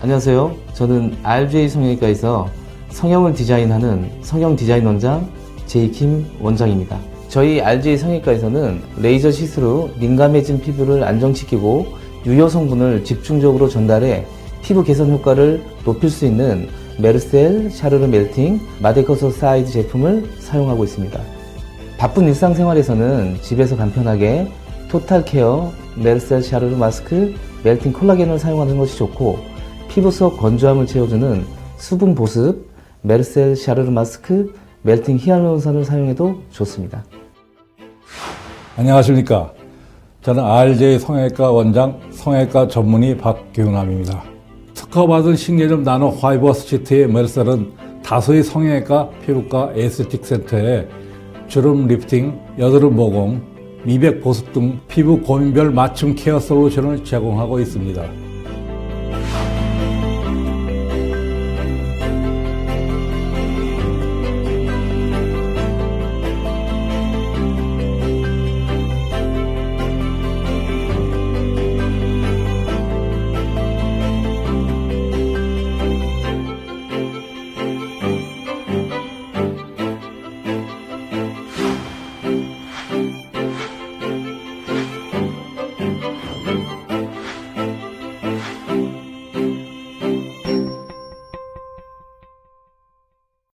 안녕하세요. 저는 RJ 성형외과에서 성형을 디자인하는 성형 디자인 원장 제이킴 원장입니다. 저희 RJ 성형외과에서는 레이저 시스루 민감해진 피부를 안정시키고 유효 성분을 집중적으로 전달해 피부 개선 효과를 높일 수 있는 메르셀 샤르르 멜팅 마데커서 사이드 제품을 사용하고 있습니다. 바쁜 일상생활에서는 집에서 간편하게 토탈 케어, 메르셀 샤르르 마스크, 멜팅 콜라겐을 사용하는 것이 좋고 피부 속 건조함을 채워주는 수분 보습, 메르셀 샤르르 마스크, 멜팅 히알루론산을 사용해도 좋습니다. 안녕하십니까. 저는 RJ 성형외과 원장, 성형외과 전문의 박규남입니다. 특허받은 신개념 나노 화이버 시트의 메르셀은 다수의 성형외과, 피부과, 에스테틱 센터에 주름 리프팅, 여드름 모공, 미백 보습 등 피부 고민별 맞춤 케어 솔루션을 제공하고 있습니다.